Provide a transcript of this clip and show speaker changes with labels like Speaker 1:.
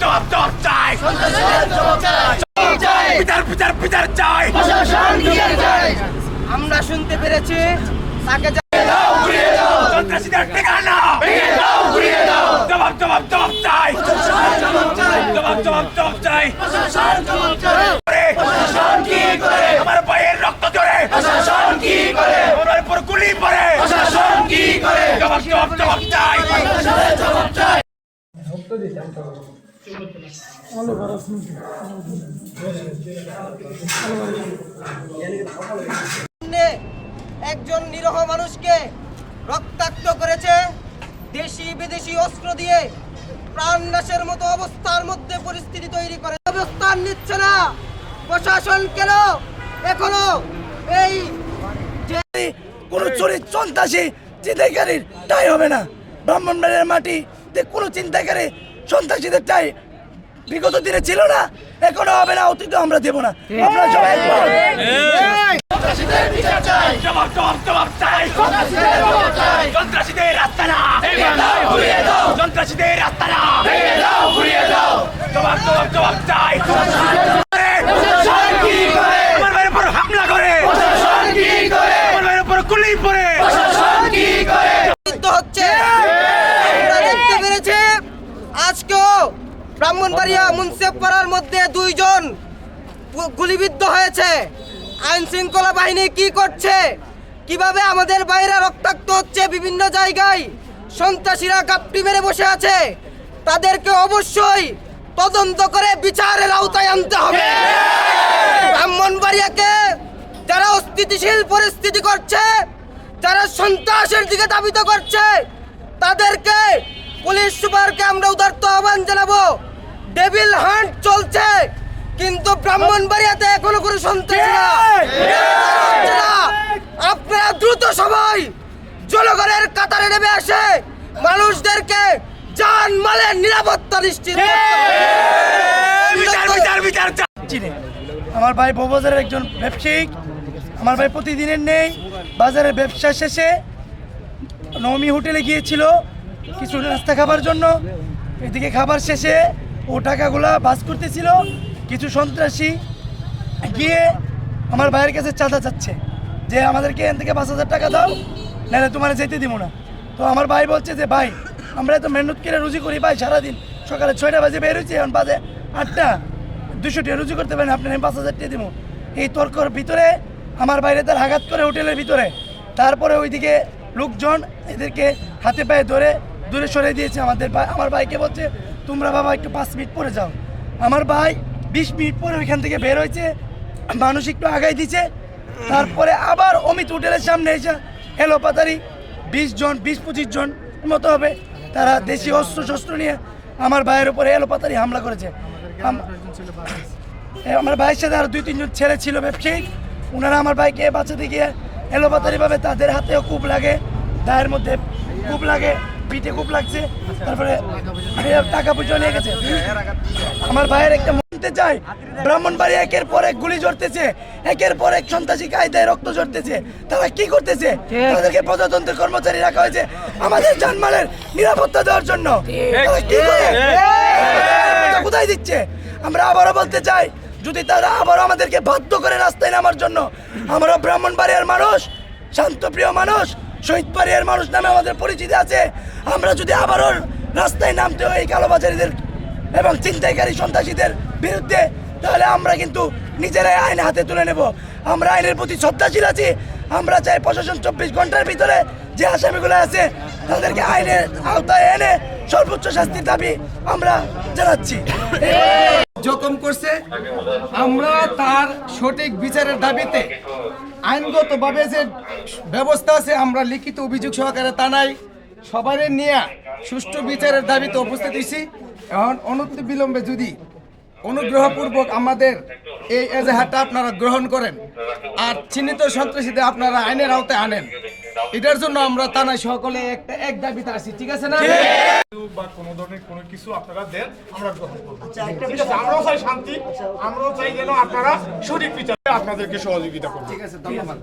Speaker 1: জবাব জবাব চাই বিচার বিচার বিচার চাই
Speaker 2: আমরা শুনতে পেরেছি তাকে
Speaker 1: সন্ত্রাসীদের ঠিকানা জবাব জবাব জবাব চাই জবাব জবাব জবাব চাই আমার ভাইয়ের রক্ত জড়ে আমার উপর গুলি পড়ে জবাব জবাব জবাব চাই
Speaker 2: সামনে একজন নিরহ মানুষকে রক্তাক্ত করেছে দেশি বিদেশি অস্ত্র দিয়ে প্রাণ নাশের মতো অবস্থার মধ্যে পরিস্থিতি তৈরি করে। অবস্থান নিচ্ছে না। প্রশাসন কেন এখনও এই
Speaker 3: কোন চরিত সন্ত্রাসী চিন্তাকারীর টাই হবে না। ব্রাহ্মণবাড়ির মাটি কোনো চিন্তাকারী সন্ত্রাসীদের চাই। বিগত দিনে ছিল না এখনও হবে না অতীত আমরা দেব না। আমরা সবাই একমত?
Speaker 1: জবাব জবাব জবাব চাই। সন্ত্রাসীদের রাস্তা না। সন্ত্রাসীদের রাস্তা না। জবাব জবাব জবাব চাই আমার ভাইয়ের উপর হামলা করে আমার ভাইয়ের উপর গুলি পড়ে
Speaker 2: যুদ্ধ হচ্ছে আমরা দেখতে পেরেছি আজকেও ব্রাহ্মণবাড়িয়া মুন্সেফ পাড়ার মধ্যে দুইজন গুলিবিদ্ধ হয়েছে। আইন শৃঙ্খলা বাহিনী কি করছে? কীভাবে আমাদের বাইরে রক্তাক্ত হচ্ছে বিভিন্ন জায়গায়? সন্ত্রাসীরা গাপটি মেরে বসে আছে। তাদেরকে অবশ্যই তদন্ত করে বিচারের আওতায় আনতে হবে। ব্রাহ্মণবাড়িয়াকে যারা অস্থিতিশীল পরিস্থিতি করছে যারা সন্ত্রাসের দিকে দাবিত করছে তাদেরকে পুলিশ সুপারকে আমরা উদার্ত আহ্বান জানাব। ডেভিল হান্ট চলছে কিন্তু ব্রাহ্মণবাড়িয়াতে এখনও কোনো সন্ত্রাসী না। আপনারা দ্রুত সবাই জনগণের কাতারে নেমে আসে মানুষদেরকে জান মালের নিরাপত্তা নিশ্চিত
Speaker 3: আমার ভাই বউবাজারের একজন ব্যবসায়িক আমার ভাই প্রতিদিনের নেই। বাজারে ব্যবসা শেষে নবমী হোটেলে গিয়েছিল কিছু নাস্তা খাবার জন্য। এদিকে খাবার শেষে ও টাকাগুলা বাস করতেছিল কিছু সন্ত্রাসী গিয়ে আমার ভাইয়ের কাছে চাঁদা চাচ্ছে যে, আমাদেরকে এখান থেকে পাঁচ হাজার টাকা দাও, নাহলে তোমার যেতে দিব না। তো আমার ভাই বলছে যে, ভাই, আমরা তো মেহনত করে রুজি করি, ভাই, সারাদিন সকালে ছয়টা বাজে বেরোচ্ছি এখন বাজে আটটা। দুশো টাকা রুজি করতে পারেন আপনি আমি পাঁচ হাজার টাকা দিব। এই তর্কর ভিতরে আমার বাইরে তার আঘাত করে হোটেলের ভিতরে। তারপরে ওইদিকে লোকজন এদেরকে হাতে পায়ে ধরে দূরে সরে দিয়েছে। আমাদের আমার ভাইকে বলছে তোমরা বাবা একটু পাঁচ মিনিট পরে যাও। আমার ভাই বিশ মিনিট পরে ওইখান থেকে বের হয়েছে, মানুষ একটু আগাই দিছে তারপরে আবার অমিত হোটেলের সামনে এসে এলো পাতারি, বিশ জন, বিশ পঁচিশ জন মতো হবে। তারা দেশি অস্ত্র শস্ত্র নিয়ে আমার ভাইয়ের উপরে এলো পাতারি হামলা করেছে। আমার ভাইয়ের সাথে আরও দুই তিনজন ছেলে ছিল ব্যবসায়িক। ওনারা আমার ভাইকে বাঁচাতে গিয়ে এলোপাতারি ভাবে তাদের হাতেও কূপ লাগে, দায়ের মধ্যে কূপ লাগে। পিঠে খুব লাগছে। তারপরে টাকা পয়সা নিয়ে গেছে। আমার ভাইয়ের একটা মনতে চাই ব্রাহ্মণবাড়ি একের পর এক গুলি ঝরতেছে। একের পর এক সন্ত্রাসী কায়দায় রক্ত ঝরতেছে। তারা কি করতেছে? তাদেরকে প্রজাতন্ত্রের কর্মচারী রাখা হয়েছে আমাদের জানমালের নিরাপত্তা দেওয়ার জন্য। তারা কি করে? কোথায় দিচ্ছে? আমরা আবারও বলতে চাই যদি তারা আবারও আমাদেরকে বাধ্য করে রাস্তায় নামার জন্য আমরা ব্রাহ্মণবাড়িয়ার মানুষ শান্তপ্রিয় মানুষ শহীদ পাড়িয়ার মানুষ নামে আমাদের পরিচিতি আছে। আমরা যদি আবারও রাস্তায় নামতে হয় এই কালোবাজারিদের এবং চিন্তাইকারী সন্ত্রাসীদের বিরুদ্ধে, তাহলে আমরা কিন্তু নিজেরাই আইন হাতে তুলে নেব। আমরা আইনের প্রতি শ্রদ্ধাশীল আছি। আমরা চাই প্রশাসন চব্বিশ ঘণ্টার ভিতরে যে আসামিগুলো আছে, তাদেরকে আইনের আওতায় এনে সর্বোচ্চ শাস্তির দাবি আমরা জানাচ্ছি।
Speaker 4: জখম করছে। আমরা তার সঠিক বিচারের দাবিতে আইনগতভাবে যে ব্যবস্থা আছে, আমরা লিখিত অভিযোগ সহকারে নাই সবাই নিয়ে সুষ্ঠু বিচারের দাবিতে উপস্থিত হয়েছি। এখন অনতি বিলম্বে যদি অনুগ্রহপূর্বক আমাদের এই এজাহারটা আপনারা গ্রহণ করেন, আর চিহ্নিত সন্ত্রাসীদের আপনারা আইনের আওতায় আনেন। এটার জন্য আমরা তানাই সকলে একটা এক দাবিতে আসি ঠিক আছে না?
Speaker 5: বা কোনো ধরনের কোনো কিছু আপনারা দেন আমরা গ্রহণ করব। আছে আমরাও চাই শান্তি আমরাও চাই যেন আপনারা সঠিক বিচারে আপনাদেরকে সহযোগিতা করব
Speaker 4: ঠিক আছে ধন্যবাদ।